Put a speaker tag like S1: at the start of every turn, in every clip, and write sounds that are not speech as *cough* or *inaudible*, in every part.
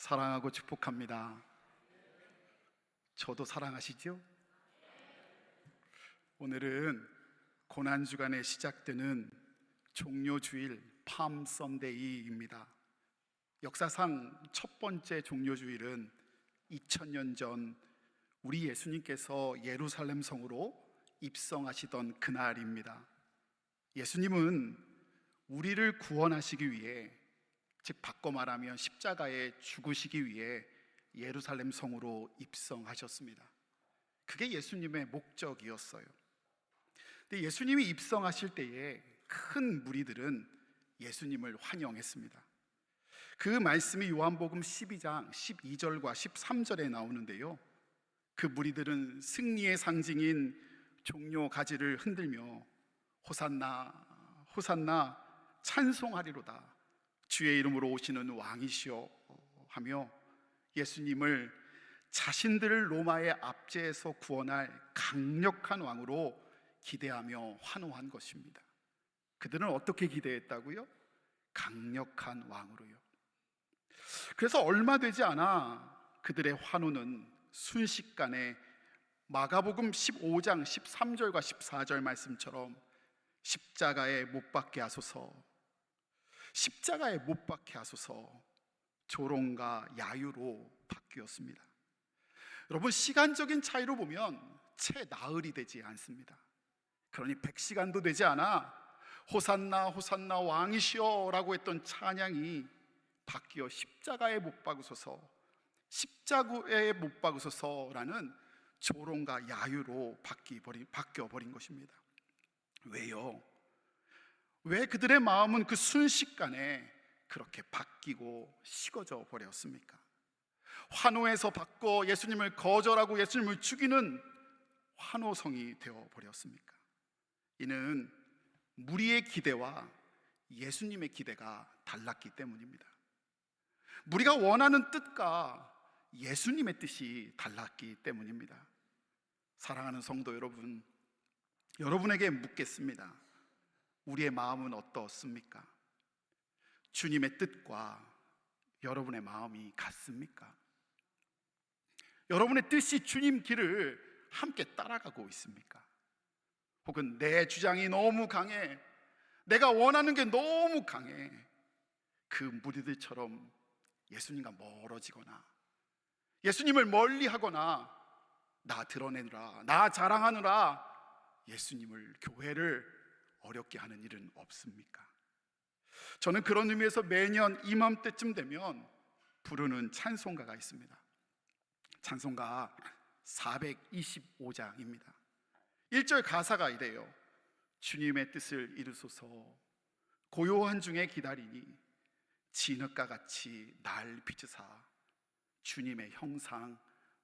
S1: 사랑하고 축복합니다. 저도 사랑하시죠? 오늘은 고난 주간에 시작되는 종료 주일 팜 썬데이입니다. 역사상 첫 번째 종료 주일은 2000년 전 우리 예수님께서 예루살렘 성으로 입성하시던 그날입니다. 예수님은 우리를 구원하시기 위해 즉 바꿔 말하면 십자가에 죽으시기 위해 예루살렘 성으로 입성하셨습니다. 그게 예수님의 목적이었어요. 근데 예수님이 입성하실 때에 큰 무리들은 예수님을 환영했습니다. 그 말씀이 요한복음 12장 12절과 13절에 나오는데요. 그 무리들은 승리의 상징인 종료 가지를 흔들며 호산나 호산나 찬송하리로다. 주의 이름으로 오시는 왕이시여 하며 예수님을 자신들을 로마의 압제에서 구원할 강력한 왕으로 기대하며 환호한 것입니다. 그들은 어떻게 기대했다고요? 강력한 왕으로요. 그래서 얼마 되지 않아 그들의 환호는 순식간에 마가복음 15장 13절과 14절 말씀처럼 십자가에 못 박게 하소서 십자가에 못 박게 하소서 조롱과 야유로 바뀌었습니다. 여러분 시간적인 차이로 보면 채 나흘이 되지 않습니다. 그러니 100시간도 되지 않아 호산나 호산나 왕이시여라고 했던 찬양이 바뀌어 십자가에 못 박으소서 십자가에 못 박으소서라는 조롱과 야유로 바뀌어 버린 것입니다. 왜요? 왜 그들의 마음은 그 순식간에 그렇게 바뀌고 식어져 버렸습니까? 환호에서 바꿔 예수님을 거절하고 예수님을 죽이는 환호성이 되어 버렸습니까? 이는 무리의 기대와 예수님의 기대가 달랐기 때문입니다. 우리가 원하는 뜻과 예수님의 뜻이 달랐기 때문입니다. 사랑하는 성도 여러분, 여러분에게 묻겠습니다. 우리의 마음은 어떻습니까? 주님의 뜻과 여러분의 마음이 같습니까? 여러분의 뜻이 주님 길을 함께 따라가고 있습니까? 혹은 내 주장이 너무 강해, 내가 원하는 게 너무 강해, 그 무리들처럼 예수님과 멀어지거나, 예수님을 멀리 하거나, 나 드러내느라, 나 자랑하느라 예수님을, 교회를 어렵게 하는 일은 없습니까? 저는 그런 의미에서 매년 이맘때쯤 되면 부르는 찬송가가 있습니다. 찬송가 425장입니다. 1절 가사가 이래요. 주님의 뜻을 이루소서 고요한 중에 기다리니 진흙과 같이 날 비추사 주님의 형상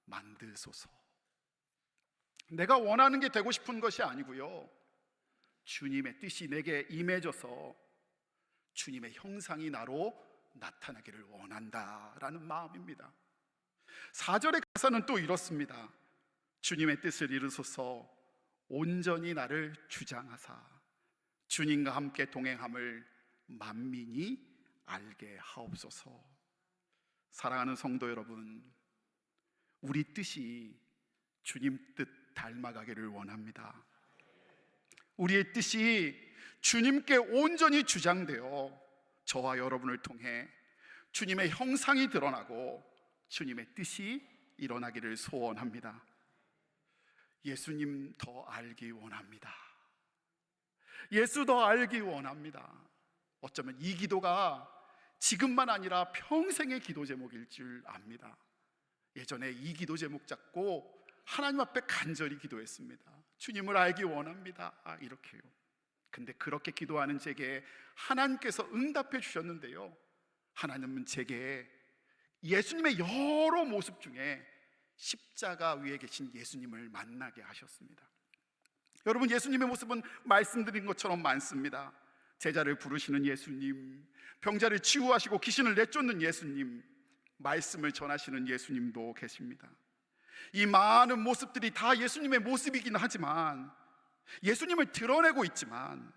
S1: 만드소서. 내가 원하는 게 되고 싶은 것이 아니고요. 주님의 뜻이 내게 임해져서 주님의 형상이 나로 나타나기를 원한다라는 마음입니다. 4절의 가사는 또 이렇습니다. 주님의 뜻을 이루소서 온전히 나를 주장하사 주님과 함께 동행함을 만민이 알게 하옵소서. 사랑하는 성도 여러분, 우리 뜻이 주님 뜻 닮아가기를 원합니다. 우리의 뜻이 주님께 온전히 주장되어 저와 여러분을 통해 주님의 형상이 드러나고 주님의 뜻이 일어나기를 소원합니다. 예수님 더 알기 원합니다. 예수 더 알기 원합니다. 어쩌면 이 기도가 지금만 아니라 평생의 기도 제목일 줄 압니다. 예전에 이 기도 제목 잡고 하나님 앞에 간절히 기도했습니다. 주님을 알기 원합니다. 아, 이렇게요. 근데 그렇게 기도하는 제게 하나님께서 응답해 주셨는데요. 하나님은 제게 예수님의 여러 모습 중에 십자가 위에 계신 예수님을 만나게 하셨습니다. 여러분, 예수님의 모습은 말씀드린 것처럼 많습니다. 제자를 부르시는 예수님, 병자를 치유하시고 귀신을 내쫓는 예수님, 말씀을 전하시는 예수님도 계십니다. 이 많은 모습들이 다 예수님의 모습이긴 하지만 예수님을 드러내고 있지만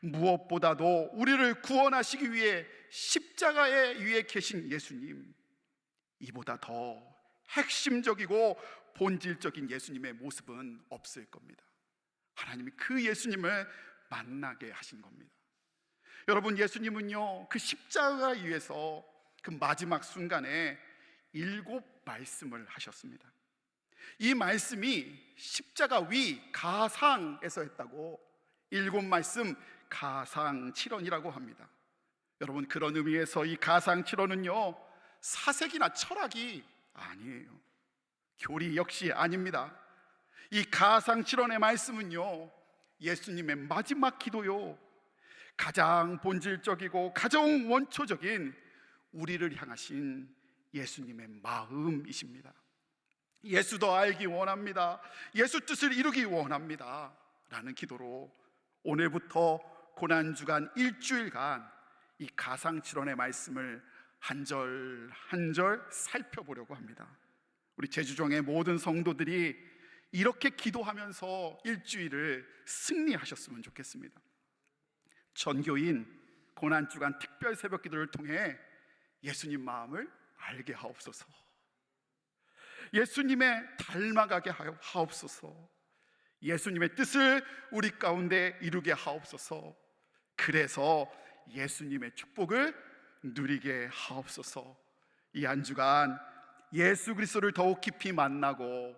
S1: 무엇보다도 우리를 구원하시기 위해 십자가에 위에 계신 예수님 이보다 더 핵심적이고 본질적인 예수님의 모습은 없을 겁니다. 하나님이 그 예수님을 만나게 하신 겁니다. 여러분 예수님은요 그 십자가 위에서 그 마지막 순간에 일곱 말씀을 하셨습니다. 이 말씀이 십자가 위 가상에서 했다고 일곱 말씀 가상 칠언이라고 합니다. 여러분 그런 의미에서 이 가상 칠언은요 사색이나 철학이 아니에요. 교리 역시 아닙니다. 이 가상 칠언의 말씀은요 예수님의 마지막 기도요 가장 본질적이고 가장 원초적인 우리를 향하신 예수님의 마음이십니다. 예수 더 알기 원합니다. 예수 뜻을 이루기 원합니다. 라는 기도로 오늘부터 고난주간 일주일간 이 가상칠언의 말씀을 한 절 한 절 살펴보려고 합니다. 우리 제주종의 모든 성도들이 이렇게 기도하면서 일주일을 승리하셨으면 좋겠습니다. 전교인 고난주간 특별 새벽 기도를 통해 예수님 마음을 알게 하옵소서. 예수님의 닮아가게 하옵소서. 예수님의 뜻을 우리 가운데 이루게 하옵소서. 그래서 예수님의 축복을 누리게 하옵소서. 이 한 주간 예수 그리스도를 더욱 깊이 만나고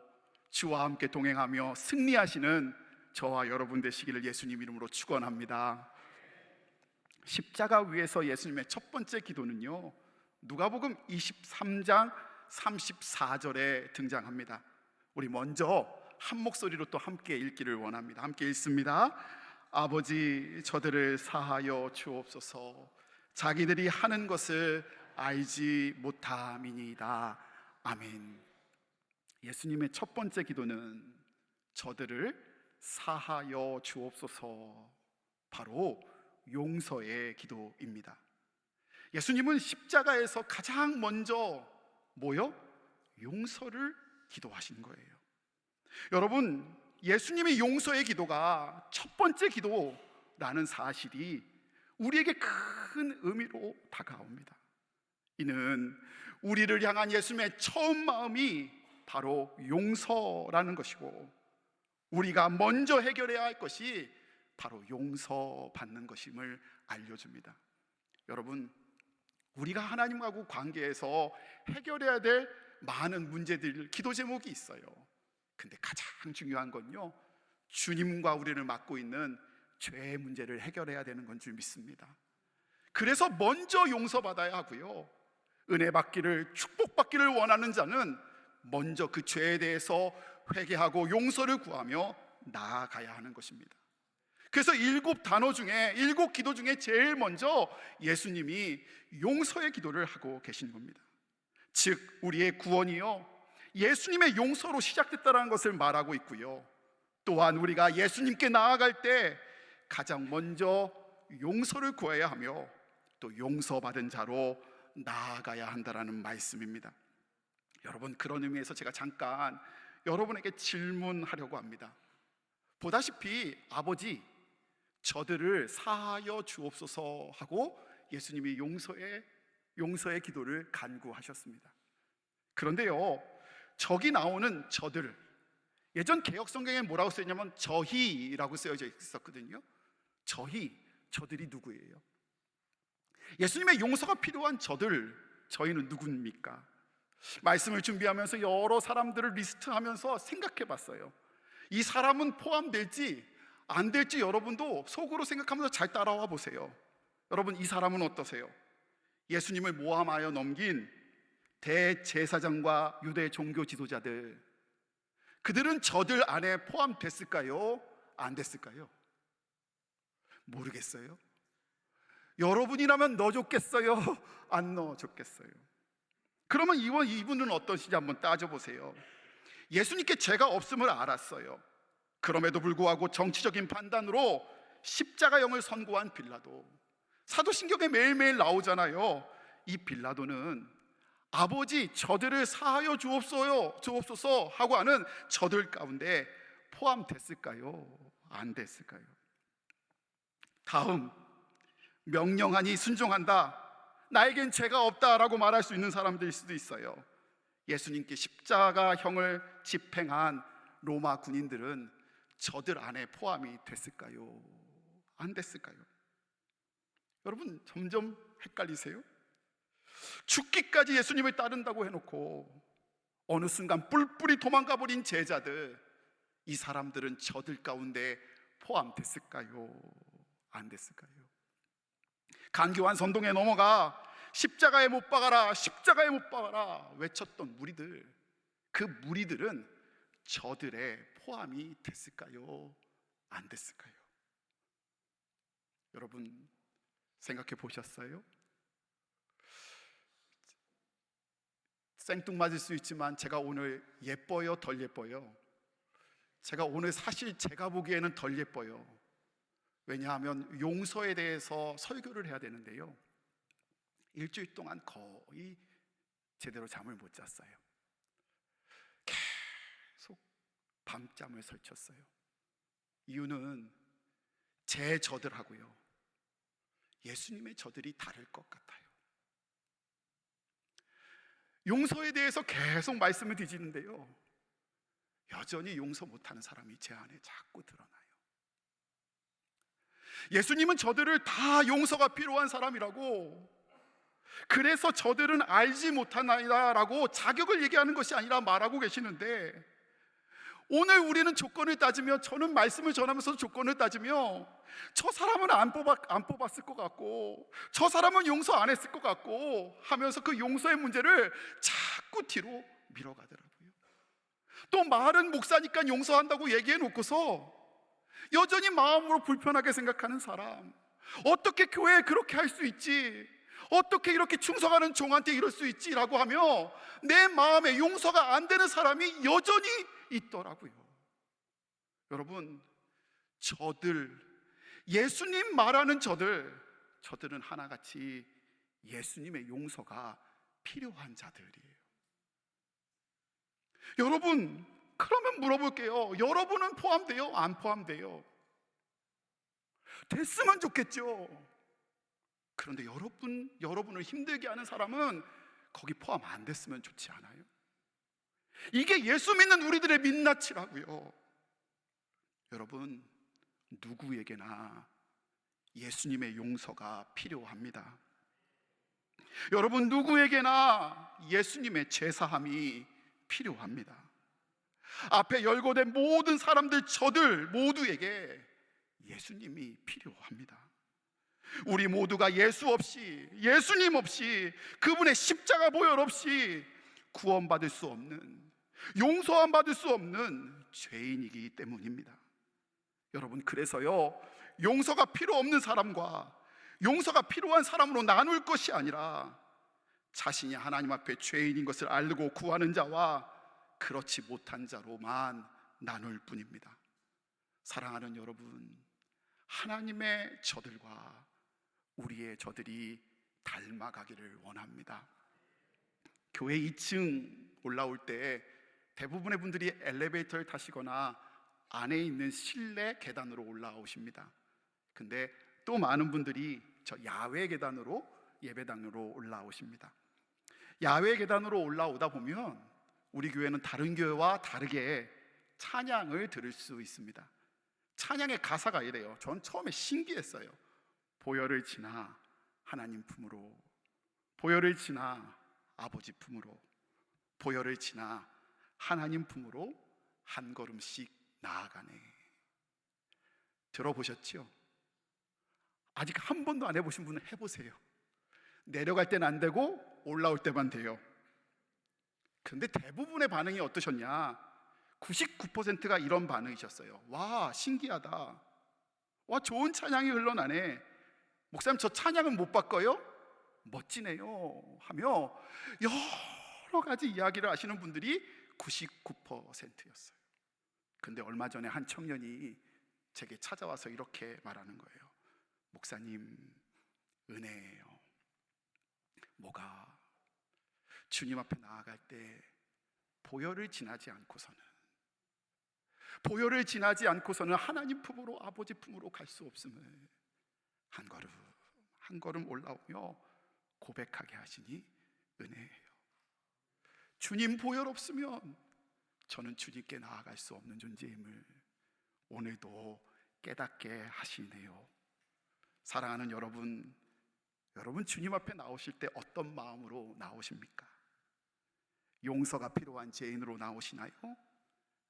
S1: 주와 함께 동행하며 승리하시는 저와 여러분 되시기를 예수님 이름으로 축원합니다. 십자가 위에서 예수님의 첫 번째 기도는요. 누가복음 23장 34절에 등장합니다. 우리 먼저 한 목소리로 또 함께 읽기를 원합니다. 함께 읽습니다. 아버지 저들을 사하여 주옵소서. 자기들이 하는 것을 알지 못함이니이다. 아멘. 예수님의 첫 번째 기도는 저들을 사하여 주옵소서. 바로 용서의 기도입니다. 예수님은 십자가에서 가장 먼저 뭐요? 용서를 기도하신 거예요. 여러분, 예수님의 용서의 기도가 첫 번째 기도라는 사실이 우리에게 큰 의미로 다가옵니다. 이는 우리를 향한 예수님의 처음 마음이 바로 용서라는 것이고 우리가 먼저 해결해야 할 것이 바로 용서받는 것임을 알려줍니다. 여러분, 우리가 하나님하고 관계에서 해결해야 될 많은 문제들, 기도 제목이 있어요. 근데 가장 중요한 건요, 주님과 우리를 맡고 있는 죄의 문제를 해결해야 되는 건 줄 믿습니다. 그래서 먼저 용서받아야 하고요. 은혜 받기를, 축복받기를 원하는 자는 먼저 그 죄에 대해서 회개하고 용서를 구하며 나아가야 하는 것입니다. 그래서 일곱 단어 중에 일곱 기도 중에 제일 먼저 예수님이 용서의 기도를 하고 계신 겁니다. 즉 우리의 구원이요 예수님의 용서로 시작됐다는 것을 말하고 있고요. 또한 우리가 예수님께 나아갈 때 가장 먼저 용서를 구해야 하며 또 용서받은 자로 나아가야 한다라는 말씀입니다. 여러분 그런 의미에서 제가 잠깐 여러분에게 질문하려고 합니다. 보다시피 아버지 저들을 사하여 주옵소서 하고 예수님이 용서의 용서의 기도를 간구하셨습니다. 그런데요, 저기 나오는 저들 예전 개혁 성경에 뭐라고 쓰였냐면 저희라고 쓰여져 있었거든요. 저희 저들이 누구예요? 예수님의 용서가 필요한 저들 저희는 누굽니까? 말씀을 준비하면서 여러 사람들을 리스트하면서 생각해 봤어요. 이 사람은 포함될지 안 될지 여러분도 속으로 생각하면서 잘 따라와 보세요. 여러분 이 사람은 어떠세요? 예수님을 모함하여 넘긴 대제사장과 유대 종교 지도자들 그들은 저들 안에 포함됐을까요? 안 됐을까요? 모르겠어요. 여러분이라면 넣어줬겠어요? *laughs* 안 넣어줬겠어요? 그러면 이분은 어떠신지 한번 따져보세요. 예수님께 죄가 없음을 알았어요. 그럼에도 불구하고 정치적인 판단으로 십자가형을 선고한 빌라도 사도신경에 매일매일 나오잖아요. 이 빌라도는 아버지 저들을 사하여 주옵소요 주옵소서 하고 하는 저들 가운데 포함됐을까요? 안 됐을까요? 다음 명령하니 순종한다. 나에겐 죄가 없다라고 말할 수 있는 사람들일 수도 있어요. 예수님께 십자가형을 집행한 로마 군인들은 저들 안에 포함이 됐을까요? 안 됐을까요? 여러분 점점 헷갈리세요? 죽기까지 예수님을 따른다고 해놓고 어느 순간 뿔뿔이 도망가 버린 제자들 이 사람들은 저들 가운데 포함됐을까요? 안 됐을까요? 간교한 선동에 넘어가 십자가에 못 박아라 십자가에 못 박아라 외쳤던 무리들 그 무리들은 저들의 포함이 됐을까요? 안 됐을까요? 여러분 생각해 보셨어요? 생뚱맞을 수 있지만 제가 오늘 예뻐요, 덜 예뻐요? 제가 오늘 사실 제가 보기에는 덜 예뻐요. 왜냐하면 용서에 대해서 설교를 해야 되는데요. 일주일 동안 거의 제대로 잠을 못 잤어요. 계속 밤잠을 설쳤어요. 이유는 제 저들하고요. 예수님의 저들이 다를 것 같아요. 용서에 대해서 계속 말씀을 드리는데요. 여전히 용서 못하는 사람이 제 안에 자꾸 드러나요. 예수님은 저들을 다 용서가 필요한 사람이라고 그래서 저들은 알지 못하나이다라고 자격을 얘기하는 것이 아니라 말하고 계시는데 오늘 우리는 조건을 따지며 저는 말씀을 전하면서 조건을 따지며 저 사람은 안, 뽑았, 안 뽑았을 것 같고 저 사람은 용서 안 했을 것 같고 하면서 그 용서의 문제를 자꾸 뒤로 밀어가더라고요. 또 말은 목사니까 용서한다고 얘기해 놓고서 여전히 마음으로 불편하게 생각하는 사람 어떻게 교회에 그렇게 할 수 있지? 어떻게 이렇게 충성하는 종한테 이럴 수 있지라고 하며 내 마음에 용서가 안 되는 사람이 여전히 있더라고요. 여러분, 저들, 예수님 말하는 저들, 저들은 하나같이 예수님의 용서가 필요한 자들이에요. 여러분, 그러면 물어볼게요. 여러분은 포함돼요? 안 포함돼요? 됐으면 좋겠죠. 그런데 여러분, 여러분을 힘들게 하는 사람은 거기 포함 안 됐으면 좋지 않아요? 이게 예수 믿는 우리들의 민낯이라고요. 여러분, 누구에게나 예수님의 용서가 필요합니다. 여러분, 누구에게나 예수님의 제사함이 필요합니다. 앞에 열거된 모든 사람들, 저들 모두에게 예수님이 필요합니다. 우리 모두가 예수 없이, 예수님 없이, 그분의 십자가 보혈 없이 구원받을 수 없는, 용서함 받을 수 없는 죄인이기 때문입니다. 여러분, 그래서요, 용서가 필요 없는 사람과 용서가 필요한 사람으로 나눌 것이 아니라 자신이 하나님 앞에 죄인인 것을 알고 구하는 자와 그렇지 못한 자로만 나눌 뿐입니다. 사랑하는 여러분, 하나님의 저들과 우리의 저들이 닮아가기를 원합니다. 교회 2층 올라올 때 대부분의 분들이 엘리베이터를 타시거나 안에 있는 실내 계단으로 올라오십니다. 근데 또 많은 분들이 저 야외 계단으로 예배당으로 올라오십니다. 야외 계단으로 올라오다 보면 우리 교회는 다른 교회와 다르게 찬양을 들을 수 있습니다. 찬양의 가사가 이래요. 전 처음에 신기했어요. 보혈을 지나 하나님 품으로, 보혈을 지나 아버지 품으로, 보혈을 지나 하나님 품으로 한 걸음씩 나아가네. 들어보셨죠? 아직 한 번도 안 해보신 분은 해보세요. 내려갈 때는 안 되고 올라올 때만 돼요. 그런데 대부분의 반응이 어떠셨냐? 99%가 이런 반응이셨어요. 와, 신기하다. 와, 좋은 찬양이 흘러나네. 목사님, 저 찬양은 못 바꿔요? 멋지네요. 하며 여러 가지 이야기를 하시는 분들이 99%였어요. 근데 얼마 전에 한 청년이 제게 찾아와서 이렇게 말하는 거예요. 목사님, 은혜예요. 뭐가 주님 앞에 나아갈 때 보혈을 지나지 않고서는 보혈을 지나지 않고서는 하나님 품으로 아버지 품으로 갈 수 없음을 한 걸음 한 걸음 올라오며 고백하게 하시니 은혜예요. 주님 보혈 없으면 저는 주님께 나아갈 수 없는 존재임을 오늘도 깨닫게 하시네요. 사랑하는 여러분, 여러분 주님 앞에 나오실 때 어떤 마음으로 나오십니까? 용서가 필요한 죄인으로 나오시나요?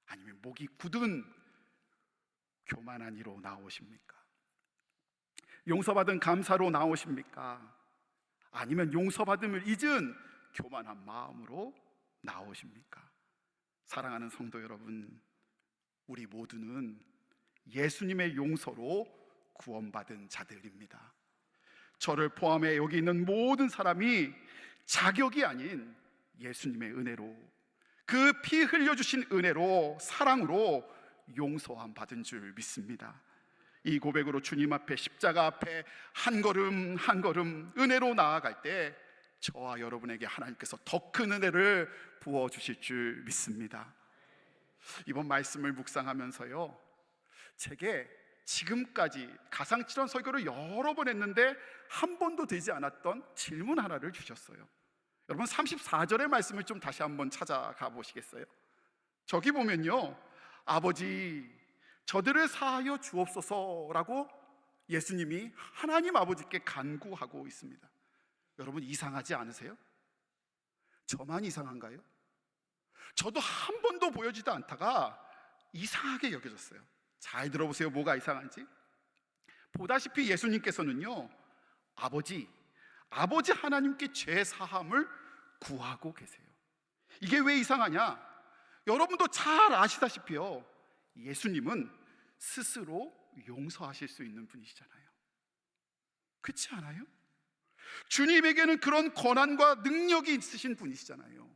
S1: 아니면 목이 굳은 교만한 이로 나오십니까? 용서받은 감사로 나오십니까? 아니면 용서받음을 잊은 교만한 마음으로 나오십니까? 사랑하는 성도 여러분, 우리 모두는 예수님의 용서로 구원받은 자들입니다. 저를 포함해 여기 있는 모든 사람이 자격이 아닌 예수님의 은혜로 그 피 흘려주신 은혜로 사랑으로 용서함 받은 줄 믿습니다. 이 고백으로 주님 앞에 십자가 앞에 한 걸음 한 걸음 은혜로 나아갈 때 저와 여러분에게 하나님께서 더 큰 은혜를 부어 주실 줄 믿습니다. 이번 말씀을 묵상하면서요. 제게 지금까지 가상치런 설교를 여러 번 했는데 한 번도 되지 않았던 질문 하나를 주셨어요. 여러분 34절의 말씀을 좀 다시 한번 찾아가 보시겠어요? 저기 보면요. 아버지 저들을 사하여 주옵소서라고 예수님이 하나님 아버지께 간구하고 있습니다. 여러분 이상하지 않으세요? 저만 이상한가요? 저도 한 번도 보여지도 않다가 이상하게 여겨졌어요. 잘 들어보세요. 뭐가 이상한지. 보다시피 예수님께서는요, 아버지, 아버지 하나님께 죄 사함을 구하고 계세요. 이게 왜 이상하냐? 여러분도 잘 아시다시피요. 예수님은 스스로 용서하실 수 있는 분이시잖아요. 그렇지 않아요? 주님에게는 그런 권한과 능력이 있으신 분이시잖아요.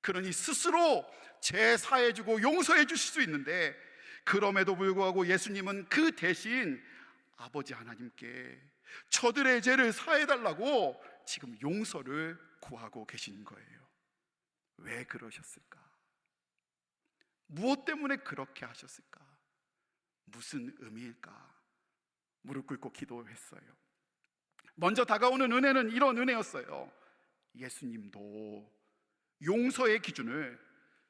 S1: 그러니 스스로 제사해 주고 용서해 주실 수 있는데 그럼에도 불구하고 예수님은 그 대신 아버지 하나님께 저들의 죄를 사해 달라고 지금 용서를 구하고 계신 거예요. 왜 그러셨을까? 무엇 때문에 그렇게 하셨을까? 무슨 의미일까? 무릎 꿇고 기도했어요. 먼저 다가오는 은혜는 이런 은혜였어요. 예수님도 용서의 기준을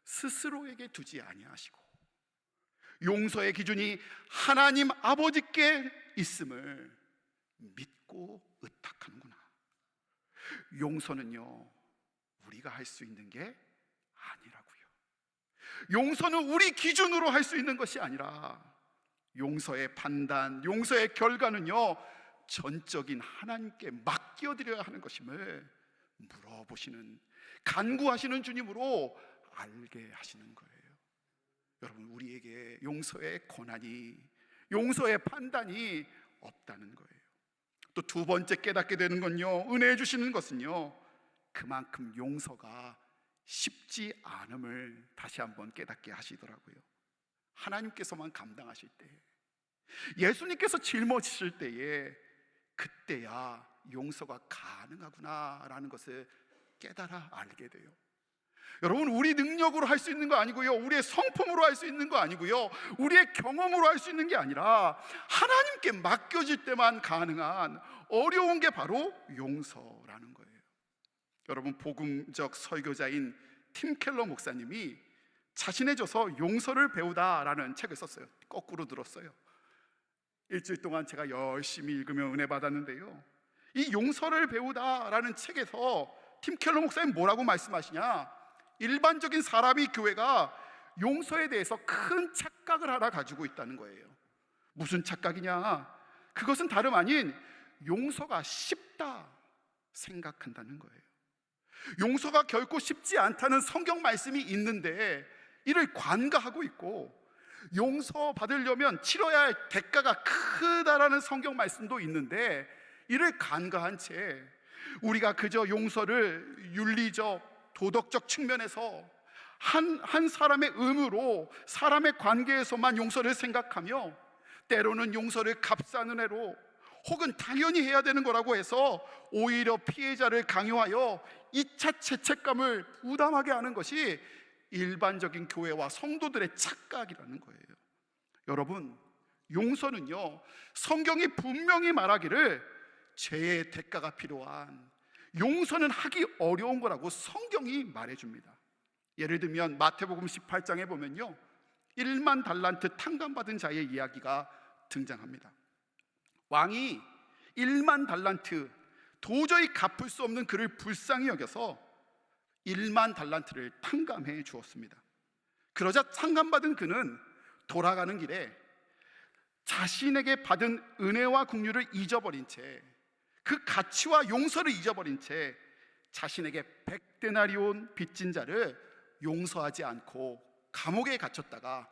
S1: 스스로에게 두지 아니하시고 용서의 기준이 하나님 아버지께 있음을 믿고 의탁하는구나. 용서는요 우리가 할 수 있는 게 아니라고요. 용서는 우리 기준으로 할 수 있는 것이 아니라 용서의 판단, 용서의 결과는요 전적인 하나님께 맡겨드려야 하는 것임을 물어보시는 간구하시는 주님으로 알게 하시는 거예요. 여러분 우리에게 용서의 권한이 용서의 판단이 없다는 거예요. 또 두 번째 깨닫게 되는 건요. 은혜 주시는 것은요. 그만큼 용서가 쉽지 않음을 다시 한번 깨닫게 하시더라고요. 하나님께서만 감당하실 때 예수님께서 짊어지실 때에 그때야 용서가 가능하구나라는 것을 깨달아 알게 돼요. 여러분, 우리 능력으로 할 수 있는 거 아니고요. 우리의 성품으로 할 수 있는 거 아니고요. 우리의 경험으로 할 수 있는 게 아니라 하나님께 맡겨질 때만 가능한 어려운 게 바로 용서라는 거예요. 여러분, 복음적 설교자인 팀 켈러 목사님이 자신의 저서 용서를 배우다라는 책을 썼어요. 거꾸로 들었어요. 일주일 동안 제가 열심히 읽으며 은혜 받았는데요. 이 용서를 배우다라는 책에서 팀 켈러 목사님 뭐라고 말씀하시냐? 일반적인 사람이 교회가 용서에 대해서 큰 착각을 하나 가지고 있다는 거예요. 무슨 착각이냐? 그것은 다름 아닌 용서가 쉽다 생각한다는 거예요. 용서가 결코 쉽지 않다는 성경 말씀이 있는데 이를 관가하고 있고 용서 받으려면 치러야 할 대가가 크다라는 성경 말씀도 있는데 이를 간과한 채 우리가 그저 용서를 윤리적 도덕적 측면에서 한, 한 사람의 의무로 사람의 관계에서만 용서를 생각하며 때로는 용서를 값싼 은혜로 혹은 당연히 해야 되는 거라고 해서 오히려 피해자를 강요하여 2차 죄책감을 부담하게 하는 것이 일반적인 교회와 성도들의 착각이라는 거예요. 여러분, 용서는요, 성경이 분명히 말하기를 죄의 대가가 필요한 용서는 하기 어려운 거라고 성경이 말해줍니다. 예를 들면 마태복음 18장에 보면요. 1만 달란트 탕감받은 자의 이야기가 등장합니다. 왕이 1만 달란트 도저히 갚을 수 없는 그를 불쌍히 여겨서 1만 달란트를 탕감해 주었습니다. 그러자 탕감받은 그는 돌아가는 길에 자신에게 받은 은혜와 국류를 잊어버린 채 그 가치와 용서를 잊어버린 채 자신에게 백데나리온 빚진 자를 용서하지 않고 감옥에 갇혔다가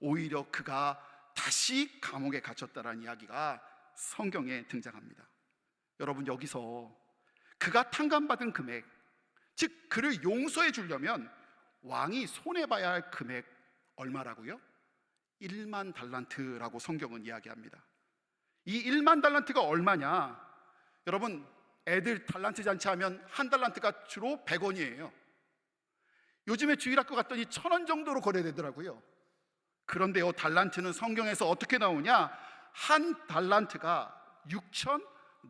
S1: 오히려 그가 다시 감옥에 갇혔다라는 이야기가 성경에 등장합니다. 여러분 여기서 그가 탕감받은 금액 즉 그를 용서해 주려면 왕이 손해 봐야 할 금액 얼마라고요? 1만 달란트라고 성경은 이야기합니다. 이 1만 달란트가 얼마냐? 여러분 애들 달란트 잔치 하면 한 달란트가 주로 100원이에요. 요즘에 주일학교 갔더니 천 원 정도로 거래되더라고요. 그런데요, 달란트는 성경에서 어떻게 나오냐? 한 달란트가 6천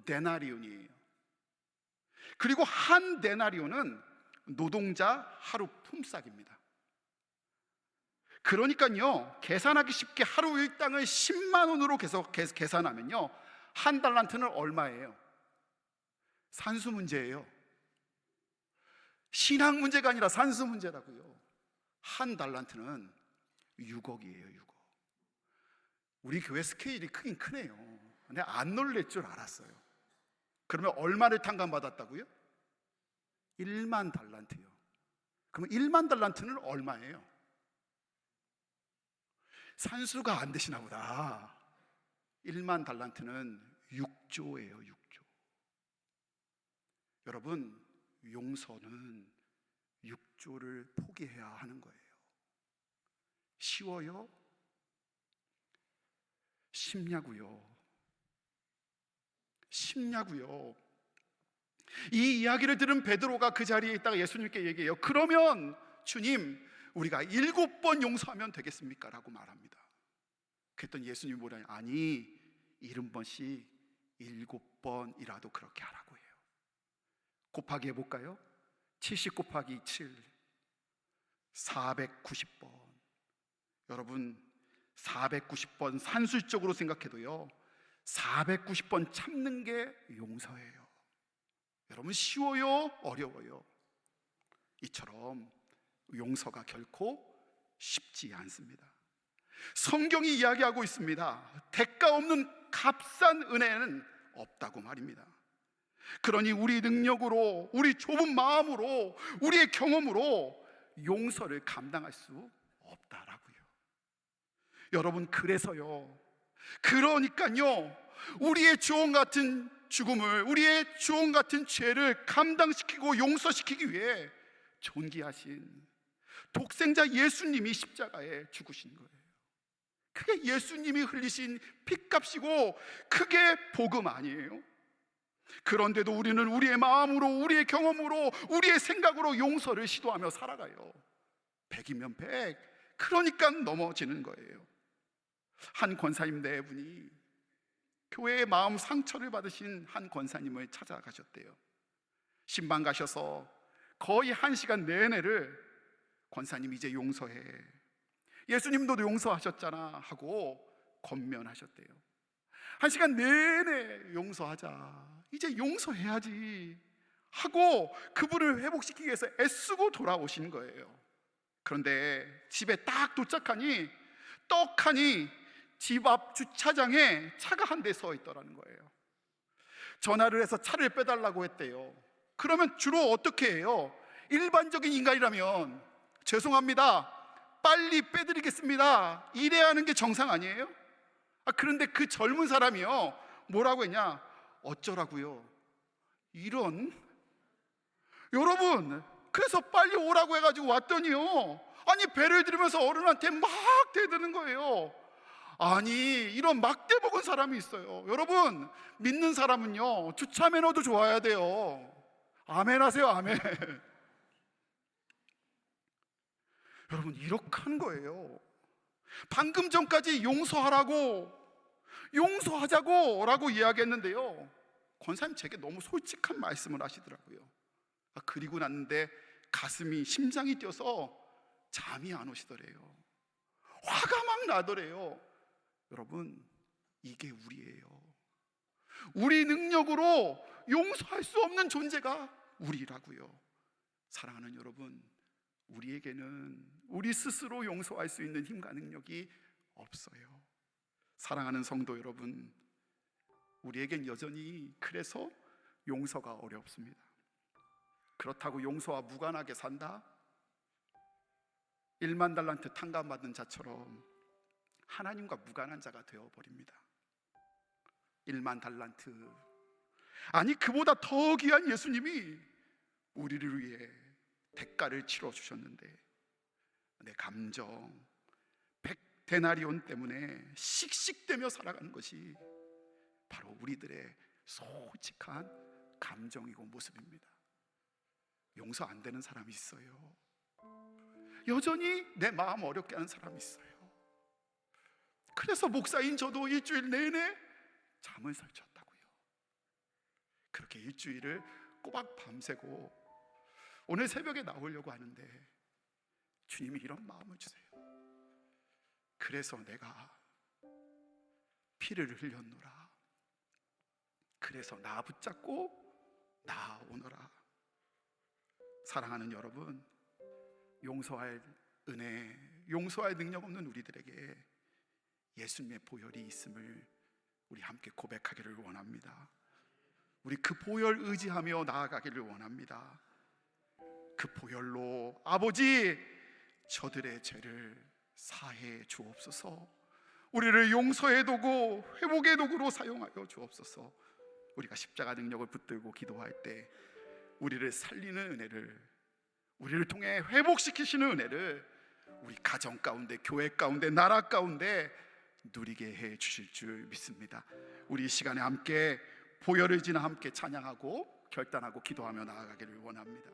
S1: 데나리온이에요. 그리고 한 데나리온은 노동자 하루 품삯입니다. 그러니까요, 계산하기 쉽게 하루 일당을 10만 원으로 계속 계- 계산하면요, 한 달란트는 얼마예요? 산수 문제예요. 신앙 문제가 아니라 산수 문제라고요. 한 달란트는 6억이에요, 6억. 우리 교회 스케일이 크긴 크네요. 근데 안 놀랄 줄 알았어요. 그러면 얼마를 탕감 받았다고요? 1만 달란트요. 그러면 1만 달란트는 얼마예요? 산수가 안 되시나 보다. 1만 달란트는 6조예요, 6조. 여러분, 용서는 6조를 포기해야 하는 거예요. 쉬워요? 쉽냐고요. 쉽냐고요. 이 이야기를 들은 베드로가 그 자리에 있다가 예수님께 얘기해요. 그러면 주님, 우리가 일곱 번 용서하면 되겠습니까? 라고 말합니다. 그랬더니 예수님이 뭐라냐? 아니, 일흔 번씩 일곱 번이라도 그렇게 하라고 해요. 곱하기 해볼까요? 70 곱하기 7 490번 여러분 490번 산술적으로 생각해도요 490번 참는 게 용서예요 여러분 쉬워요? 어려워요? 이처럼 용서가 결코 쉽지 않습니다 성경이 이야기하고 있습니다 대가 없는 값싼 은혜는 없다고 말입니다 그러니 우리 능력으로, 우리 좁은 마음으로, 우리의 경험으로 용서를 감당할 수 없다라고요. 여러분, 그래서요. 그러니까요. 우리의 주원 같은 죽음을, 우리의 주원 같은 죄를 감당시키고 용서시키기 위해 존귀하신 독생자 예수님이 십자가에 죽으신 거예요. 그게 예수님이 흘리신 피값이고, 그게 복음 아니에요? 그런데도 우리는 우리의 마음으로, 우리의 경험으로, 우리의 생각으로 용서를 시도하며 살아가요. 백이면 백. 그러니까 넘어지는 거예요. 한 권사님 네 분이 교회의 마음 상처를 받으신 한 권사님을 찾아가셨대요. 신방 가셔서 거의 한 시간 내내를 권사님 이제 용서해. 예수님도 용서하셨잖아 하고 권면하셨대요. 한 시간 내내 용서하자. 이제 용서해야지. 하고 그분을 회복시키기 위해서 애쓰고 돌아오신 거예요. 그런데 집에 딱 도착하니 떡하니 집 앞 주차장에 차가 한 대 서 있더라는 거예요. 전화를 해서 차를 빼달라고 했대요. 그러면 주로 어떻게 해요? 일반적인 인간이라면 죄송합니다. 빨리 빼드리겠습니다. 이래야 하는 게 정상 아니에요? 아, 그런데 그 젊은 사람이요. 뭐라고 했냐? 어쩌라고요? 이런 여러분, 그래서 빨리 오라고 해가지고 왔더니요. 아니 배를 들으면서 어른한테 막 대드는 거예요. 아니 이런 막대 먹은 사람이 있어요. 여러분 믿는 사람은요 주차 매너도 좋아야 돼요. 아멘 하세요, 아멘. *laughs* 여러분 이렇게 하는 거예요. 방금 전까지 용서하라고 용서하자고 라고 이야기했는데요. 권사님 제게 너무 솔직한 말씀을 하시더라고요. 아, 그리고 났는데 가슴이 심장이 뛰어서 잠이 안 오시더래요. 화가 막 나더래요. 여러분, 이게 우리예요. 우리 능력으로 용서할 수 없는 존재가 우리라고요. 사랑하는 여러분, 우리에게는 우리 스스로 용서할 수 있는 힘과 능력이 없어요. 사랑하는 성도 여러분, 우리에겐 여전히 그래서 용서가 어렵습니다. 그렇다고 용서와 무관하게 산다? 1만 달란트 탕감받은 자처럼 하나님과 무관한 자가 되어 버립니다. 1만 달란트 아니 그보다 더 귀한 예수님이 우리를 위해 대가를 치러 주셨는데 내 감정 백 데나리온 때문에 씩씩대며 살아가는 것이 바로 우리들의 솔직한 감정이고 모습입니다. 용서 안 되는 사람이 있어요. 여전히 내 마음 어렵게 하는 사람이 있어요. 그래서 목사인 저도 일주일 내내 잠을 설쳤다고요. 그렇게 일주일을 꼬박 밤새고 오늘 새벽에 나오려고 하는데 주님이 이런 마음을 주세요. 그래서 내가 피를 흘렸노라. 그래서 나 붙잡고 나 오너라. 사랑하는 여러분, 용서할 은혜, 용서할 능력 없는 우리들에게 예수님의 보혈이 있음을 우리 함께 고백하기를 원합니다. 우리 그 보혈 의지하며 나아가기를 원합니다. 그 보혈로 아버지 저들의 죄를 사해 주옵소서. 우리를 용서의 도구, 회복의 도구로 사용하여 주옵소서. 우리가 십자가 능력을 붙들고 기도할 때 우리를 살리는 은혜를 우리를 통해 회복시키시는 은혜를 우리 가정 가운데 교회 가운데 나라 가운데 누리게 해 주실 줄 믿습니다. 우리 이 시간에 함께 보혈을 지나 함께 찬양하고 결단하고 기도하며 나아가기를 원합니다.